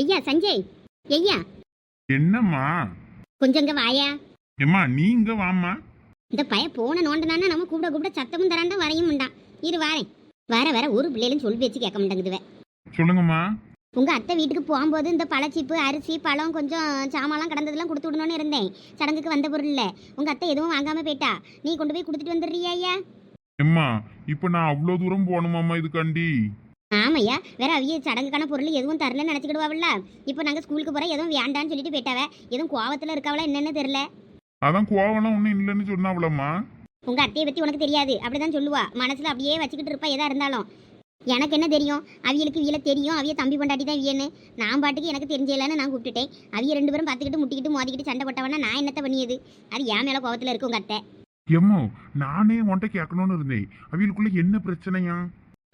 ஐயா சஞ்சய் ஐயா என்னம்மா? கொஞ்சம் இங்க வாயா. ஏம்மா நீ இங்க வாம்மா. இந்த பைய போன நோண்டனானா நம்ம கூப்பிட கூப்பிட சத்தமும் தராண்டா வரையும் உண்டான். இரு வாரேன். வர வர ஒரு பிள்ளைகளும் சொல் பேச்சு கேட்க மாட்டேங்குதுவ. சொல்லுங்கம்மா. உங்க அத்தை வீட்டுக்கு போகும்போது இந்த பழச்சீப்பு அரிசி பழம் கொஞ்சம் சாமான்லாம் கடந்ததெல்லாம் கொடுத்து விடணும்னு இருந்தேன். சடங்குக்கு வந்த பொருள் இல்ல. உங்க அத்தை எதுவும் வாங்காம போயிட்டா. நீ கொண்டு போய் கொடுத்துட்டு வந்துடுறியா ஐயா? எம்மா இப்ப நான் அவ்வளோ தூரம் போகணுமாம்மா இதுக்காண்டி? ஆமையா வேற அவிய சடங்குக்கான பொருள் எதுவும் தரலன்னு நினைச்சுக்கிடுவாவில்ல? இப்போ நாங்க ஸ்கூலுக்கு போற எதுவும் வேண்டான்னு சொல்லிட்டு போயிட்டாவ? எதுவும் கோவத்துல இருக்காவளா என்னன்னு தெரியல. அதான் கோவலாம் ஒன்றும் இல்லைன்னு சொன்னாவளம்மா. உங்க அத்தையை பத்தி உனக்கு தெரியாது அப்படிதான் சொல்லுவா. மனசுல அப்படியே வச்சுக்கிட்டு இருப்பா எதா இருந்தாலும். எனக்கு என்ன தெரியும்? அவியலுக்கு வீல தெரியும் அவிய தம்பி பொண்டாட்டி தான் வியன்னு நான் பாட்டுக்கு எனக்கு தெரிஞ்சலன்னு நான் கூப்பிட்டுட்டேன். அவிய ரெண்டு பேரும் பார்த்துக்கிட்டு முட்டிக்கிட்டு மோதிக்கிட்டு சண்டை போட்டவனா நான் என்னத்த பண்ணியது? அது என் மேல கோவத்துல இருக்கு உங்க அத்தை. எம்மோ நானே உன்கிட்ட கேட்கணும்னு இருந்தேன். அவங்களுக்குள்ள என்ன பிரச்சனையா?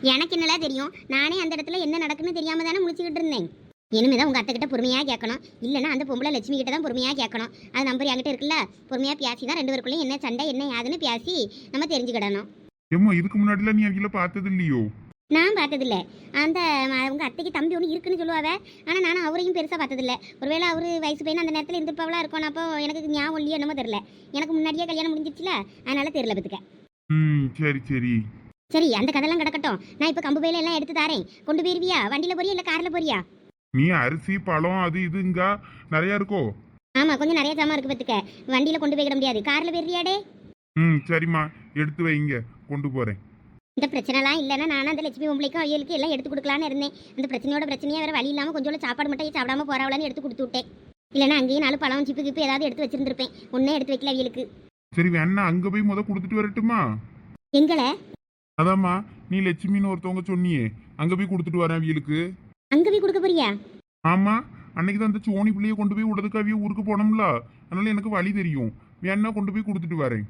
எனக்கு என்னலாம் தெரியும்? நானே அந்த இடத்துல என்ன நடக்குன்னு தெரியாம தானே முடிச்சுக்கிட்டு இருந்தேன். இனிமேதான் உங்க அத்தை கிட்ட பொறுமையா கேட்கணும். இல்லைன்னா அந்த பொம்பளை லட்சுமி கிட்ட தான் பொறுமையா கேட்கணும். அது நம்பர் என்கிட்ட இருக்குல்ல? பொறுமையா பேசி தான் ரெண்டு பேருக்குள்ளேயும் என்ன சண்டை என்ன யாதுன்னு பேசி நம்ம தெரிஞ்சுக்கிடணும். எம்மோ இதுக்கு முன்னாடிலாம் நீ அவங்கள பார்த்தது இல்லையோ நான் பார்த்ததில்ல. அந்த ம- உங்க அத்தைக்கு தம்பி ஒன்று இருக்குன்னு சொல்லுவாவ. ஆனால் நானும் அவரையும் பெருசாக பார்த்ததில்ல. ஒருவேளை அவர் வயசு பையன் அந்த நேரத்தில் இருந்திருப்பாவளா இருக்கும் அப்போ எனக்கு ஞாபகம் இல்லையோ என்னமோ தெரில எனக்கு முன்னாடியே கல்யாணம் முடிஞ்சிச்சுல அதனால தெரியல பத்துக்க. ம் சரி சரி. சரி அந்த கதெல்லாம் கிடக்கட்டும். நான் இப்போ கம்பு பையில எல்லாம் எடுத்து தாரேன். கொண்டு போயிருவியா? வண்டியில் போறியா இல்லை காரில் போறியா? நீ அரிசி பழம் அது இதுங்க. நிறைய இருக்கோ? ஆமாம் கொஞ்சம் நிறைய ஜாமான் இருக்கு பத்துக்க. வண்டியில் கொண்டு போய்க்கிட முடியாது. காரில் போயிருவியாடே ம் சரிம்மா. எடுத்து வைங்க கொண்டு போறேன். இந்த பிரச்சனைலாம் இல்லைன்னா நானும் அந்த லட்சுமி பொம்பளைக்கும் அவியலுக்கு எல்லாம் எடுத்து கொடுக்கலான்னு இருந்தேன். அந்த பிரச்சனையோட பிரச்சனையே வேற வழி இல்லாமல் கொஞ்சம் சாப்பாடு மட்டும் சாப்பிடாம போறாவளான்னு எடுத்து கொடுத்து விட்டேன். இல்லைன்னா அங்கேயும் நாலு பழம் சிப்பு கிப்பு ஏதாவது எடுத்து வச்சிருந்திருப்பேன். ஒன்னே எடுத்து வைக்கல அவியலுக்கு. சரி வேணா அங்க போய் முத கொடுத்துட்டு வரட்டுமா? எங்களை? அதாம்மா நீ லட்சுமின்னு ஒருத்தவங்க சொன்னியே அங்க போய் கொடுத்துட்டு வரேன் அவங்களுக்கு அங்க போய் கொடுக்க போறியா? ஆமா அன்னைக்கு தான் அந்த சோனி பிள்ளைய கொண்டு போய் விடுறதுக்கு அவிய ஊருக்கு போனோம்ல. அதனால எனக்கு வழி தெரியும். வேணா கொண்டு போய் கொடுத்துட்டு வரேன்.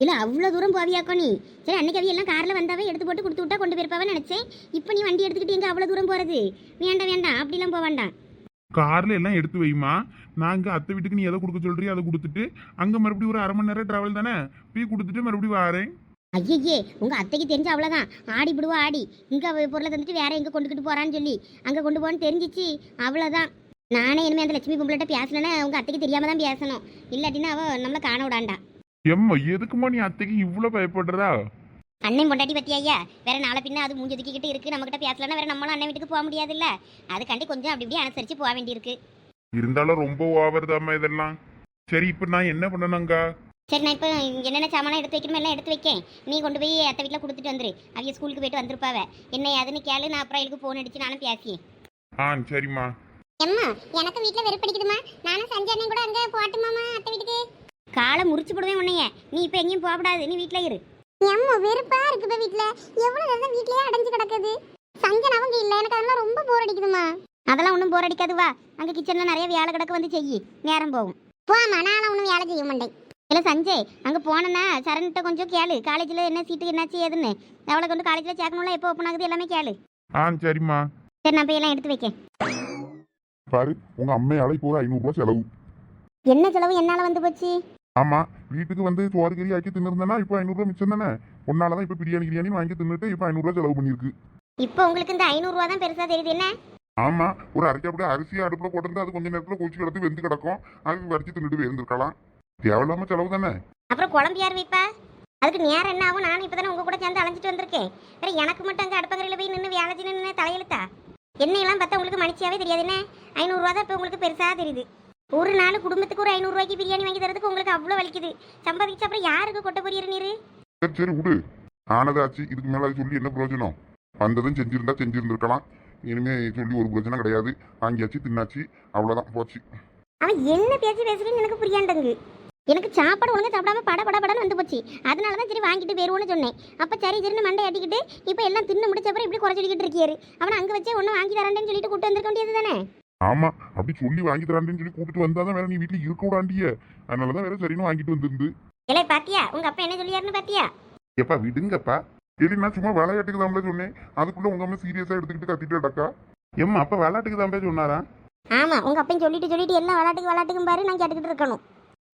இல்ல அவ்வளவு தூரம் போவியாக்கோ நீ. சரி அன்னைக்கு அவிய எல்லாம் கார்ல வந்தாவே எடுத்து போட்டு கொடுத்து விட்டா கொண்டு போயிருப்பாவே நினைச்சேன். இப்போ நீ வண்டி எடுத்துக்கிட்டு எங்க அவ்வளவு தூரம் போறது? வேண்டாம் வேண்டாம் அப்படிலாம் போக வேண்டாம். கார்ல எல்லாம் எடுத்து வைமா நான் இங்க அத்தை வீட்டுக்கு நீ எதை கொடுக்க சொல்றியோ அதை கொடுத்துட்டு அங்க மறுபடியும் ஒரு அரை மணி நேரம் டிராவல் தானே? போய் கொடுத்துட்டு மறுபடியும் வரேன். ஐயே உங்க அத்தைக்கு தெரிஞ்ச அவ்வளவுதான். ஆடி விடுவா ஆடி. இங்க பொருளை தந்துட்டு வேற எங்க கொண்டுக்கிட்டு போறான்னு சொல்லி. அங்க கொண்டு போன்னு தெரிஞ்சிச்சு. அவ்வளவுதான். நானே இனிமே அந்த லட்சுமி பொம்பளைட்ட பேசலன்னா உங்க அத்தைக்கு தெரியாம தான் பேசணும். இல்லாட்டினா அவ நம்மள காண விடாண்டா. எம்மா எதுக்குமா நீ அத்தைக்கு இவ்வளவு பயப்படுறதா அண்ணன் பொண்டாட்டி பத்தி ஐயா வேற நாளை பின்ன அது மூஞ்சி இருக்கு. நம்ம கிட்ட பேசலன்னா வேற நம்மளும் அண்ணன் வீட்டுக்கு போக முடியாதுல்ல. அதுக்காண்டி கொஞ்சம் அப்படி இப்படி அனுசரிச்சு போக வேண்டியிருக்கு. இருந்தாலும் ரொம்ப ஓவர் இதெல்லாம். சரி இப்ப நான் என்ன பண்ணணுங்க சரி நான் இப்போ என்னென்ன சாமான் எடுத்து வைக்கணுமோ எல்லாம் எடுத்து வைக்கேன். நீ கொண்டு போய் அத்தை வீட்டில் கொடுத்துட்டு வந்துரு. அவங்க ஸ்கூலுக்கு போயிட்டு வந்திருப்பாவ. என்ன ஏதுன்னு கேளு நான் அப்புறம் எனக்கு ஃபோன் அடிச்சு நானும் பேசி ஆ சரிம்மா. அம்மா எனக்கு வீட்டில் வெறுப்படிக்குதுமா நானும் சஞ்சய் கூட அங்கே போட்டுமாமா அத்தை வீட்டுக்கு? காலை முறிச்சு போடுவேன் உன்னைய. நீ இப்போ எங்கேயும் போகக்கூடாது நீ வீட்டில் இரு. எம்மா வெறுப்பா இருக்குது வீட்ல. எவ்வளவு நேரம் வீட்லயே அடைஞ்சு கிடக்குது? சஞ்சன் அவங்க இல்ல. எனக்கு அதெல்லாம் ரொம்ப போர் அடிக்குதுமா அதெல்லாம் ஒன்றும் போர் அடிக்காது வா. அங்கே கிச்சனில் நிறைய வேலை கிடக்க வந்து செய்யி. நேரம் போகும். போமா நான் ஒன்றும் வேலை செய்ய மாட்டேன். இல்லை சஞ்சய் அங்கே போனேன்னா சரண்கிட்ட கொஞ்சம் கேளு. காலேஜில் என்ன சீட்டு என்னாச்சு ஏதுன்னு. அவளை கொண்டு காலேஜில் சேர்க்கணும்ல எப்போ ஓப்பன் ஆகுது எல்லாமே கேளு. ஆ சரிம்மா. சரி நான் போய் எல்லாம் எடுத்து வைக்கேன். பாரு உங்க அம்மையால இப்போ ஒரு ஐநூறுரூவா செலவு. என்ன செலவு? என்னால் வந்து போச்சு? ஆமா வீட்டுக்கு வந்து சோறு கறி ஆக்கி தின்னுருந்தேன்னா இப்போ ஐநூறுரூவா மிச்சம் தானே. உன்னால தான் இப்போ பிரியாணி கிரியாணி வாங்கி தின்னுட்டு இப்போ ஐநூறுரூவா செலவு பண்ணியிருக்கு. இப்போ உங்களுக்கு இந்த ஐநூறுரூவா தான் பெருசாக தெரியுது என்ன? ஆமா ஒரு அரைக்கப்படி அரிசி அடுப்புல போட்டிருந்தா அது கொஞ்ச நேரத்துல குளிச்சு கிடந்து வெந்து கிடக்கும். அது வரிச்சு தின்னுட்டு இருந்திருக்கலாம் தேவையில்லாம செலவு தானே? அப்புறம் குழம்பு யார் வைப்பா? அதுக்கு நேரம் என்ன ஆகும்? நானும் இப்போ தானே உங்கள் கூட சேர்ந்து அலைஞ்சிட்டு வந்திருக்கேன். வேற எனக்கு மட்டும் அங்கே அடுப்பகரையில் போய் நின்று வேலை நின்று தலையெழுத்தா? என்னையெல்லாம் பார்த்தா உங்களுக்கு மனுச்சியாவே தெரியாது என்ன? ஐநூறுரூவா தான் இப்போ உங்களுக்கு பெருசாக தெரியுது. ஒரு நாள் குடும்பத்துக்கு ஒரு ஐநூறுரூவாய்க்கு பிரியாணி வாங்கி தரதுக்கு உங்களுக்கு அவ்வளோ வலிக்குது. சம்பாதிச்சு அப்புறம் யாருக்கு கொட்ட போறீரு நீரு? சரி சரி விடு. ஆனது ஆச்சு. இதுக்கு மேல சொல்லி என்ன பிரயோஜனம்? வந்ததும் செஞ்சிருந்தா செஞ்சிருந்திருக்கலாம். இனிமே சொல்லி ஒரு பிரச்சனை கிடையாது. வாங்கியாச்சு தின்னாச்சு. அவ்வளவுதான் போச்சு. அவன் என்ன பேசி பேசுறேன்னு எனக்கு புரியாண்டங்கு. எனக்கு சாப்பாடு ஒழுங்கா சாப்பிடாம பட பட படன்னு வந்து போச்சு. அதனால தான் சரி வாங்கிட்டு போயிருவோன்னு சொன்னேன். அப்போ சரி சரின்னு மண்டை ஆட்டிக்கிட்டு இப்போ எல்லாம் தின்னு முடிச்ச அப்புறம் இப்படி குறை சொல்லிக்கிட்டு இருக்கியாரு. அவனை அங்கே வச்சே ஒன்றும் வாங்கி தரேன்னு சொல்லிட்டு கூட்டு வந்திருக்க வேண்டியது தானே? ஆமா அப்படி சொல்லி வாங்கி தராண்டேன்னு சொல்லி கூட்டிட்டு வந்தாதான் வேற நீ வீட்டுல இருக்க விடாண்டிய. அதனாலதான் வேற சரின்னு வாங்கிட்டு வந்திருந்து. இல்லை பாத்தியா? உங்க அப்பா என்ன சொல்லியாருன்னு பாத்தியா? எப்பா விடுங்கப்பா. இல்லைன்னா சும்மா விளையாட்டுக்கு தான் சொன்னேன். அதுக்குள்ள உங்க அம்மா சீரியஸா எடுத்துக்கிட்டு கத்திட்டு அடக்கா எம்மா அப்ப விளையாட்டுக்கு தான் சொன்னாரா? ஆமா உங்க அப்பையும் சொல்லிட்டு சொல்லிட்டு எல்லாம் விளாட்டுக்கு விளாட்டுக்கும் பாரு நான் கேட்டுக்கிட்டு இருக்கணும்.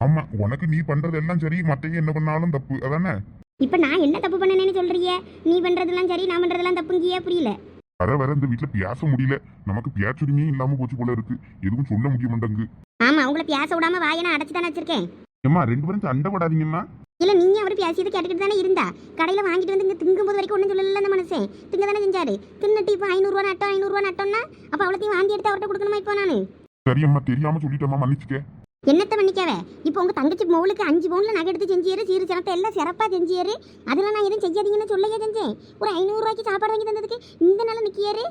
ஆமா உனக்கு நீ பண்றது எல்லாம் சரி மத்தையும் என்ன பண்ணாலும் தப்பு. அதானே? இப்போ நான் என்ன தப்பு பண்ணனேன்னு சொல்றிய? நீ பண்றதெல்லாம் சரி நான் பண்றதெல்லாம் தப்புங்கியே புரியல. வர வர இந்த வீட்டுல பேச முடியல. நமக்கு பேச்சுரிமையே இல்லாம போச்சு போல இருக்கு. எதுவும் சொல்ல முடிய மாட்டேங்கு ஆமா உங்களை பேச விடாம வாயனை அடைச்சு தானே வச்சிருக்கேன். ஏம்மா ரெண்டு பேரும் சண்டை போடாதீங்கம்மா. இல்ல நீங்க அவர் பேசியது கேட்டுக்கிட்டு தானே இருந்தா. கடையில வாங்கிட்டு வந்து இங்க திங்கும் போது வரைக்கும் ஒண்ணும் சொல்லல அந்த மனுஷன். திங்க தானே செஞ்சாரு. தின்னுட்டு இப்போ ஐநூறுரூவா நட்டம் ஐநூறுரூவா நட்டம்னா அப்ப அவ்வளோத்தையும் வாந்தி எடுத்து அவர்கிட்ட கொடுக்கணுமா இப்போ நானு? சரி அம்மா தெரியாம சொல்லிட்டேம்மா மன்னிச்சுக்க. என்னத்த பண்ணிக்காவ இப்போ உங்க தங்கச்சி மோளுக்கு அஞ்சு பவுனில் நகை எடுத்து செஞ்சியரு சீரு சனத்தை எல்லாம் சிறப்பாக செஞ்சியரு அதெல்லாம் நான் எதுவும் செய்யாதீங்கன்னு சொல்லையே செஞ்சேன்? ஒரு ஐநூறுரூவாய்க்கு சாப்பாடு வாங்கி தந்ததுக்கு இந்த நாள் நிற்கியாரு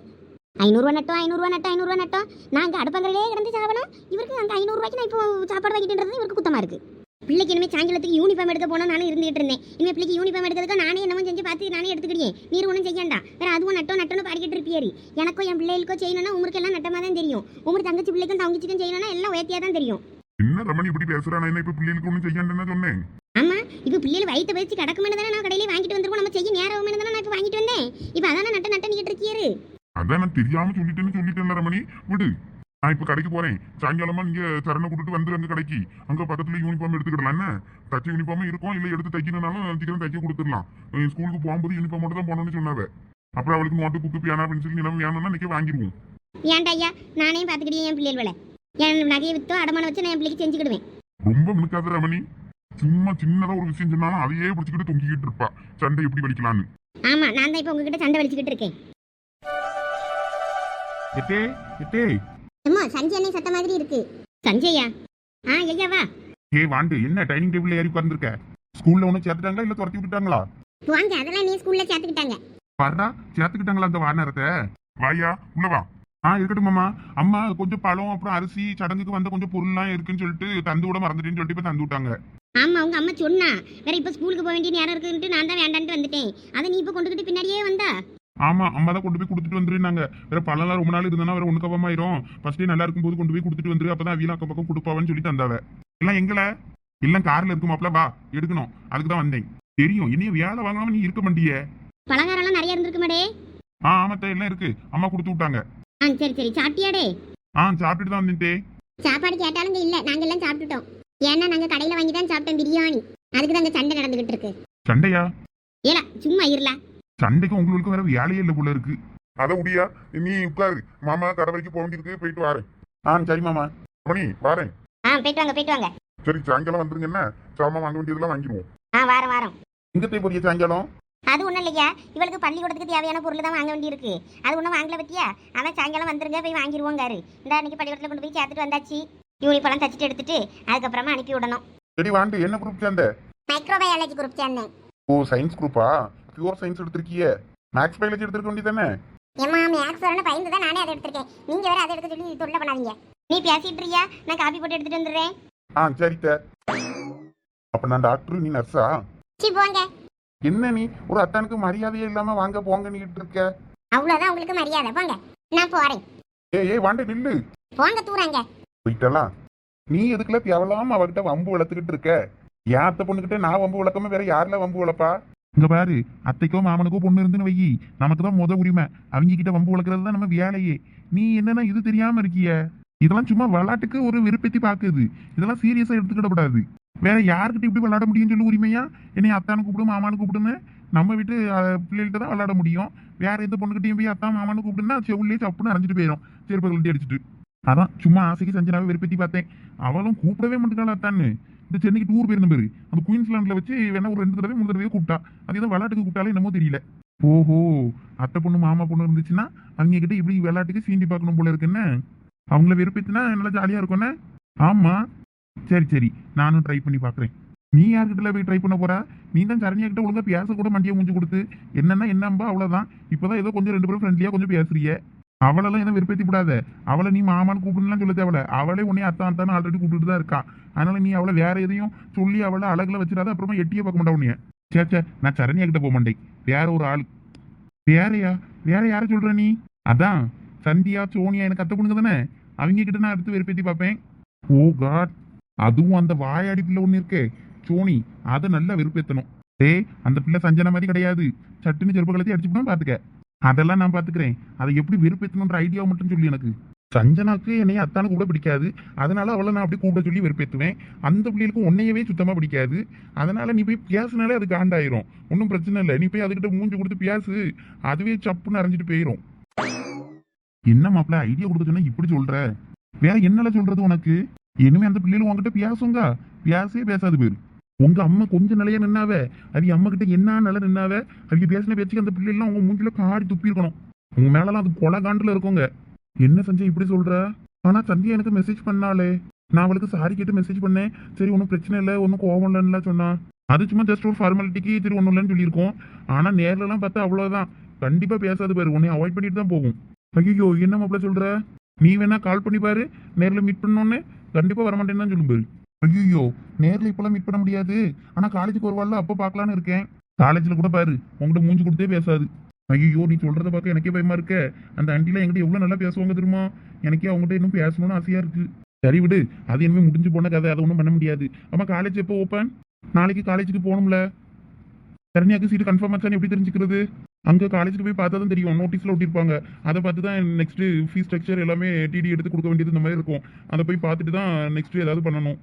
ஐநூறுரூவா நட்டோம் ஐநூறுரூவா நட்டோம் ஐநூறுரூவா நட்டோம். நான் அங்கே அடுப்பங்கரையிலே கிடந்து சாப்பிடணும். இவருக்கு அந்த ஐநூறுரூவாய்க்கு நான் இப்போ சாப்பாடு வாங்கிட்டுன்றது இவருக்கு குத்தமா இருக்கு. பிள்ளைக்கு இனிமேல் சாயங்காலத்துக்கு யூனிஃபார்ம் எடுக்க போனால் நானும் இருந்துகிட்டு இருந்தேன். இனிமேல் பிள்ளைக்கு யூனிஃபார்ம் எடுக்கிறதுக்கு நானே என்னமோ செஞ்சு பார்த்து நானே எடுத்துக்கிட்டேன் நீர் ஒன்றும் செய்யண்டா. வேறு அதுவும் நட்டோ நட்டோன்னு பாடிக்கிட்டு இருப்பியாரு. எனக்கும் என் பிள்ளைகளுக்கோ செய்யணும்னா உங்களுக்கு எல்லாம் நட்டமாக தான் தெரியும். உங்க தங்கச்சி பிள்ளைக்கும் தங்கச்சிக்கும் செய்யணும்னா எல்லாம் உயர்த்தியாக தான் தெரியும். என்ன ரமணி இப்படி பேசுறானா என்ன இப்ப பிள்ளைகளுக்கு ஒண்ணும் செய்யாண்டேன்னு சொன்னேன்? ஆமா இப்போ பிள்ளைகள் வயிற்று வச்சு கிடக்குமே தானே நான் கடையிலே வாங்கிட்டு வந்துருவோம் நம்ம செய்ய நேரம் தானே நான் இப்போ வாங்கிட்டு வந்தேன். இப்போ அதானே நட்ட நட்ட நீக்கிட்டு இருக்கியாரு அதான் நான் தெரியாம சொல்லிட்டேன்னு சொல்லிட்டேன்ல ரமணி. விடு. நான் இப்ப கடைக்கு போறேன். சாயங்காலமா நீங்க சரணை கூட்டிட்டு வந்துரு அங்க கடைக்கு. அங்க பக்கத்துல யூனிஃபார்ம் எடுத்துக்கிடலாம். என்ன? தச்ச யூனிஃபார்ம் இருக்கும். இல்ல எடுத்து தைக்கணும்னாலும் சீக்கிரம் தைக்க கொடுத்துடலாம். ஸ்கூலுக்கு போகும்போது யூனிஃபார்ம் மட்டும் தான் போகணும்னு சொன்னாவ. அப்புறம் அவளுக்கு நோட்டு புக்கு பியானா பென்சில் நிலம் வேணும்னா நிக்க வாங்கிடுவோம் ஏன்டா ஐயா? நானே பார்த்துக்கிட்டே என் பிள்ளைகள் என் நகையை வித்தோ அடமானம் வச்சு நான் என் பிள்ளைக்கு செஞ்சுக்கிடுவேன். ரொம்ப மினுக்காத ரமணி. சும்மா சின்னதா ஒரு விஷயம் சொன்னாலும் அதையே பிடிச்சிக்கிட்டு தொங்கிக்கிட்டு இருப்பா. சண்டை எப்படி வலிக்கலான்னு ஆமா நான் தான் இப்போ உங்ககிட்ட சண்டை வலிச்சுக்கிட்டு இருக்கேன். எட்டே எட்டே. அம்மா சஞ்சய் அண்ணே சத்த மாதிரி இருக்கு. சஞ்சயா ஆ ஐயா வா. ஏ வாண்டு என்ன டைனிங் டேபிள்ல ஏறி உட்கார்ந்துருக்க? ஸ்கூல்ல ஒன்றும் சேர்த்துட்டாங்களா இல்ல துரத்தி விட்டுட்டாங்களா? வாங்க அதெல்லாம் நீ ஸ்கூல்ல சேர்த்துக்கிட்டாங்க. வர்றா சேர்த்துக்கிட்டாங்களா அந்த வானரத்தை? வாயா உள்ள வா. ஆ இருக்கட்டும் மாமா. அம்மா கொஞ்சம் பழம் அப்புறம் அரிசி சடங்குக்கு வந்த கொஞ்சம் பொருள்லாம் இருக்குன்னு சொல்லிட்டு தந்து விட மறந்துட்டேன்னு சொல்லிட்டு இப்ப தந்து விட்டாங்க. ஆமா உங்க அம்மா சொன்னா. வேற இப்போ ஸ்கூலுக்கு போக வேண்டிய நேரம் இருக்குன்ட்டு நான் தான் வேண்டான்ட்டு வந்துட்டேன். அதை நீ இப்போ கொண்டுகிட்டு பின்னாடியே வந்தா? ஆமா அம்மா தான் கொண்டு போய் கொடுத்துட்டு வந்துருந்தாங்க. வேற பழம்லாம் ரொம்ப நாள் இருந்தா வேற ஒண்ணு கவமாயிரும் ஃபர்ஸ்டே நல்லா இருக்கும்போது கொண்டு போய் கொடுத்துட்டு வந்துரு. அப்பதான் வீணா அக்கம் பக்கம் கொடுப்பாவன்னு சொல்லி தந்தாவ. எல்லாம் எங்கள? எல்லாம் கார்ல இருக்குமாப்ல வா எடுக்கணும். அதுக்கு தான் வந்தேன். தெரியும் இனியும் வேலை வாங்காம நீ இருக்க மாட்டியே. பலகாரம்லாம் நிறைய இருந்திருக்கு மேடே. ஆ ஆமாத்த எல்லாம் இருக்கு. அம்மா கொடுத்து விட்டாங்க. ஆ சரி சரி. சாப்பிட்டியாடே? ஆ சாப்பிட்டுட்டு தான் வந்தேன் சாப்பாடு கேட்டாலும் இல்ல. நாங்க எல்லாம் சாப்பிட்டுட்டோம். ஏன்னா நாங்க கடையில வாங்கி தான் சாப்பிட்டோம் பிரியாணி. அதுக்கு தான் சண்டை நடந்துகிட்டு இருக்கு. சண்டையா? ஏலா சும்மா இருல சண்டைக்கு உங்களுக்கு வேற வேலையே இல்லை போல இருக்கு. அதை முடியா. நீ உட்காரு. மாமா கடை வரைக்கும் போக வேண்டியிருக்கு. போயிட்டு வரேன். ஆ சரி மாமா. ரமணி வாரேன். ஆ போயிட்டு வாங்க போயிட்டு வாங்க. சரி சாயங்காலம் வந்துருங்க என்ன? சாமான் வாங்க வேண்டியதெல்லாம் வாங்கிடுவோம். ஆ வாரம் வாரம். எங்க போய் போறிய சாயங்காலம்? அது ஒன்றும் இல்லையா இவளுக்கு பள்ளிக்கூடத்துக்கு தேவையான பொருள் தான் வாங்க வேண்டியிருக்கு. அது ஒன்றும் வாங்கல பத்தியா? அதான் சாயங்காலம் வந்துருங்க போய் வாங்கிடுவோங்காரு இந்த அன்னைக்கு பள்ளிக்கூடத்தில் கொண்டு போய் சேர்த்துட்டு வந்தாச்சு. யூனிஃபார்ம் தச்சுட்டு எடுத்துட்டு அதுக்கப்புறமா அனுப்பி விடணும். சரி வாண்டு. என்ன குரூப் சேர்ந்த? மைக்ரோபயாலஜி குரூப் சேர்ந்தேன். ஓ சயின்ஸ் குரூப்பா பியூர் சயின்ஸ் எடுத்திருக்கிய. மேக்ஸ் பயாலஜி எடுத்திருக்க வேண்டியதானே ஏமா மேக்ஸ் வரணும் பயந்து தான் நானே அதை எடுத்திருக்கேன். நீங்க வேற அதை எடுக்க சொல்லி தொல்லை பண்ணாதீங்க. நீ பேசிட்டு இருக்கியா? நான் காப்பி போட்டு எடுத்துட்டு வந்துடுறேன். ஆ சரித்த அப்ப நான் டாக்டர் நீ நர்ஸா சி போங்க. என்ன நீ? ஒரு அத்தானுக்கு மரியாதையே இல்லாம வாங்க போங்க நீட்டு இருக்க. அவ்வளோதான் உங்களுக்கு மரியாதை. போங்க. நான் போறேன். ஏய் ஏய் வாண்டு நில்லு. போங்க தூராங்க. போயிட்டலாம் நீ எதுக்குள்ள தேவலாம அவகிட்ட வம்பு வளர்த்துக்கிட்டு இருக்க? என் அத்தை பொண்ணுகிட்ட நான் வம்பு வளர்க்காம வேற யாருல வம்பு வளர்ப்பா? இங்க பாரு அத்தைக்கோ மாமனுக்கோ பொண்ணு இருந்துன்னு வையி. நமக்கு தான் முத உரிமை. அவங்க கிட்ட வம்பு வளர்க்கறது தான் நம்ம வேலையே. நீ என்னன்னா இது தெரியாம இருக்கிய? இதெல்லாம் சும்மா விளாட்டுக்கு ஒரு விருப்பத்தி பாக்குது. இதெல்லாம் சீரியஸா எடுத்துக்கிடக்கூடாது. வேற யாருக்கிட்ட இப்படி விளையாட முடியும்னு சொல்லி உரிமையா? என்னை அத்தானு கூப்பிடும் மாமானு கூப்பிடுன்னு நம்ம வீட்டு பிள்ளைகிட்ட தான் விளையாட முடியும். வேற எந்த பொண்ணுகிட்டயும் போய் அத்தான் மாமானு கூப்பிடுன்னா செவுள்ளே சப்புன்னு அரைஞ்சிட்டு போயிடும் செருப்பு அடிச்சுட்டு அடிச்சிட்டு. அதான் சும்மா ஆசைக்கு சஞ்சனாவை வெறுப்பத்தி பார்த்தேன். அவளும் கூப்பிடவே மாட்டேங்காளா அத்தான்னு. இந்த சென்னைக்கு டூர் போயிருந்த பேரு. அந்த குயின்ஸ்லாண்டில் வச்சு வேணா ஒரு ரெண்டு தடவை மூணு தடவை கூப்பிட்டா. அது ஏதோ விளையாட்டுக்கு கூப்பிட்டாலே என்னமோ தெரியல. ஓஹோ அத்தை பொண்ணு மாமா பொண்ணு இருந்துச்சுன்னா அவங்க கிட்ட இப்படி விளையாட்டுக்கு சீண்டி பார்க்கணும் போல இருக்குன்னு அவங்கள வெறுப்பேத்தினா நல்லா ஜாலியா இருக்கும்னே ஆமா. சரி சரி. நானும் ட்ரை பண்ணி பார்க்குறேன் நீ யார்கிட்ட போய் ட்ரை பண்ண போறா? நீ தான் சரண்யா கிட்ட ஒழுங்கா பேச கூட மண்டியை முடிஞ்சு கொடுத்து. என்னன்னா என்னம்பா அவ்வளவுதான். இப்பதான் ஏதோ கொஞ்சம் ரெண்டு பேரும் ஃப்ரெண்ட்லியா கொஞ்சம் பேசுறீங்க அவளெல்லாம் எதுவும் விருப்பத்தி விடாத அவளை நீ மாமான்னு கூப்பிடலாம் சொல்ல தேவையில்ல. அவளே உன்னை அத்தான் அத்தான்னு ஆல்ரெடி கூப்பிட்டு தான் இருக்கா. அதனால நீ அவளை வேற எதையும் சொல்லி அவளை அழகுல வச்சிடாத. அப்புறமா எட்டியே பார்க்க மாட்டா உன்னைய. சே சே நான் சரண்யா கிட்ட போக மாட்டேன். வேற ஒரு ஆள். வேறயா? வேற யார சொல்ற நீ? அதான். சந்தியா சோனியா எனக்கு அத்தை பொண்ணுங்க தானே. அவங்க கிட்ட நான் எடுத்து வெறுப்பேத்தி பார்ப்பேன். Oh god. அதுவும் அந்த வாயாடி பிள்ளை ஒன்று இருக்கே. சோனி அதை நல்லா வெறுப்பேத்தணும். டேய் அந்த பிள்ளை சஞ்சனா மாதிரி கிடையாது. சட்டுன்னு செருப்பு கலத்தி அடிச்சுப்போம் பாத்துக்க. அதெல்லாம் நான் பாத்துக்கிறேன். அதை எப்படி வெறுப்பேத்தணுன்ற ஐடியா மட்டும் சொல்லி எனக்கு. சஞ்சனாக்கு என்னைய அத்தானு கூட பிடிக்காது. அதனால அவளை நான் அப்படி கூப்பிட சொல்லி வெறுப்பேத்துவேன். அந்த பிள்ளைகளுக்கு உன்னையவே சுத்தமா பிடிக்காது. அதனால நீ போய் பேசுனாலே அது காண்டாயிரும் ஒன்றும் பிரச்சனை இல்லை. நீ போய் அதுக்கிட்ட மூஞ்சி கொடுத்து பேசு அதுவே சப்புன்னு அரைஞ்சிட்டு போயிடும் என்ன மாப்பிள்ள ஐடியா கொடுக்க சொன்னா இப்படி சொல்ற? வேற என்னல சொல்றது உனக்கு? இனிமே அந்த பிள்ளைகளும் உங்ககிட்ட பேசுங்க பேசவே பேசாது போயிரு உங்க அம்மா கொஞ்ச நிலையா நின்னாவே அது அம்மா கிட்ட என்ன நிலை நின்னாவே அவங்க பேசின பேச்சுக்கு அந்த பிள்ளைலாம் உங்க மூஞ்சில காடி துப்பி இருக்கணும். உங்க மேலலாம் அது கொலை காண்டுல இருக்குங்க. என்ன சஞ்சய் இப்படி சொல்ற? ஆனா சந்தியா எனக்கு மெசேஜ் பண்ணாலே நான் அவளுக்கு சாரி கேட்டு மெசேஜ் பண்ணேன். சரி ஒன்றும் பிரச்சனை இல்லை ஒன்றும் கோவம் இல்லைன்னா சொன்னா. அது சும்மா ஜஸ்ட் ஒரு ஃபார்மாலிட்டிக்கு சரி ஒன்றும் இல்லைன்னு சொல்லியிருக்கோம். ஆனா நேர்லலாம் பார்த்தா அவ்வளோதான் கண்டிப்பா பேசாது பாரு. உன்னை அவாய்ட் பண்ணிட்டு தான் போகும். ஐயோ என்ன மாப்பிள்ள சொல்ற? நீ வேணா கால் பண்ணி பாரு. நேர்ல மீட் பண்ணோன்னு கண்டிப்பா வரமாட்டேன்னு தான் சொல்லும்போது. ஐயோ நேர்ல இப்பெல்லாம் மீட் பண்ண முடியாது. ஆனா காலேஜுக்கு ஒரு வருவாள்ல அப்போ பார்க்கலான்னு இருக்கேன். காலேஜ்ல கூட பாரு உங்ககிட்ட மூஞ்சி கொடுத்தே பேசாது. ஐயோ நீ சொல்றத பார்க்க எனக்கே பயமா இருக்க. அந்த ஆண்டிலாம் என்கிட்ட எவ்வளவு நல்லா பேசுவாங்க தெரியுமா? எனக்கே அவங்ககிட்ட இன்னும் பேசணும்னு ஆசையா இருக்கு. சரி விடு அது இனிமே முடிஞ்சு போன கதை அதை ஒன்றும் பண்ண முடியாது. அம்மா காலேஜ் எப்போ ஓப்பன் நாளைக்கு காலேஜுக்கு போகணும்ல. சரண்யாக்கு சீட்டு கன்ஃபார்ம் ஆச்சான்னு எப்படி தெரிஞ்சுக்கிறது? அங்கே காலேஜுக்கு போய் பார்த்தா தான் தெரியும். நோட்டீஸில் ஒட்டியிருப்பாங்க. அதை பார்த்து தான் நெக்ஸ்ட் ஃபீஸ் ஸ்ட்ரக்சர் எல்லாமே டிடி எடுத்து கொடுக்க வேண்டியது இந்த மாதிரி இருக்கும். அதை போய் பார்த்துட்டு தான் நெக்ஸ்ட் ஏதாவது பண்ணணும்.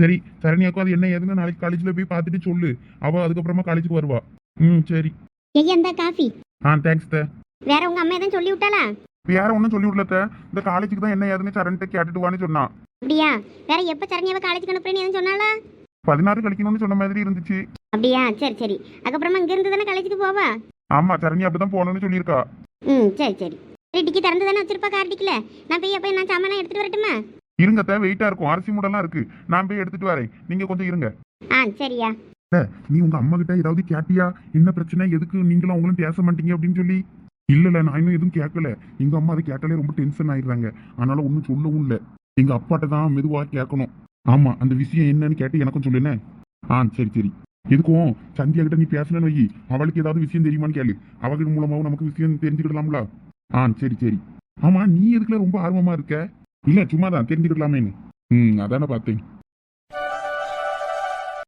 சரி சரண்யாக்கும் அது என்ன? ஏதுன்னு நாளைக்கு காலேஜில் போய் பார்த்துட்டு சொல்லு. அவள் அதுக்கப்புறமா காலேஜுக்கு வருவா. ம் சரி. காஃபி? ஆ தேங்க்ஸ் த வேற உங்க அம்மா எதுவும் சொல்லி விட்டாளா? வேற ஒன்றும் சொல்லி விடல. இந்த காலேஜுக்கு தான் என்ன ஏதுன்னு சரண்கிட்ட கேட்டுட்டு வான்னு சொன்னான் அப்படியா? வேற எப்ப சரண்யாவை காலேஜுக்கு அனுப்புறேன்னு எதுவும் சொன்னாளா? பதினாறு கழிக்கணும்னு சொன்ன மாதிரி இருந்துச்சு. அப்படியா? சரி சரி. அதுக்கப்புறமா இங்க இருந்து தானே காலேஜுக்கு போவா? ஆமா சரண்யா அப்படிதான் போகணும்னு சொல்லியிருக்கா. ம் சரி சரி. சரி டிக்கி திறந்து தானே வச்சிருப்பா கார் டிக்கில? நான் போய் அப்போ நான் சாமான் எடுத்துட்டு வரட்டுமா? இருங்க தே வெயிட்டா இருக்கும். அரிசி மூடெல்லாம் இருக்கு. நான் போய் எடுத்துட்டு வரேன். நீங்க கொஞ்சம் இருங்க. ஆ சரியா. நீ உங்க அம்மா கிட்ட ஏதாவது கேட்டியா? என்ன பிரச்சனை? எதுக்கு நீங்களும் அவங்களும் பேச மாட்டீங்க அப்படின்னு சொல்லி? இல்ல இல்ல நான் இன்னும் எதுவும் கேட்கல. எங்க அம்மா அதை கேட்டாலே ரொம்ப டென்ஷன் ஆயிடுறாங்க. அதனால ஒன்றும் சொல்லவும் இல்லை. எங்க அப்பாட்ட தான் மெதுவா கேட்கணும். ஆமா அந்த விஷயம் என்னன்னு கேட்டு எனக்கும் சொல்லுனே ஆ சரி சரி. எதுக்கும்? சந்தியா கிட்ட நீ பேசலன்னு வை. அவளுக்கு ஏதாவது விஷயம் தெரியுமான்னு கேளு. அவகிட்ட மூலமாவும் நமக்கு விஷயம் தெரிஞ்சுக்கிடலாம்ல? ஆ சரி சரி. ஆமா நீ எதுக்குல ரொம்ப ஆர்வமா இருக்க? இல்ல சும்மா தான் தெரிஞ்சுக்கிடலாமேன்னு. ம் அதானே பார்த்தேன்.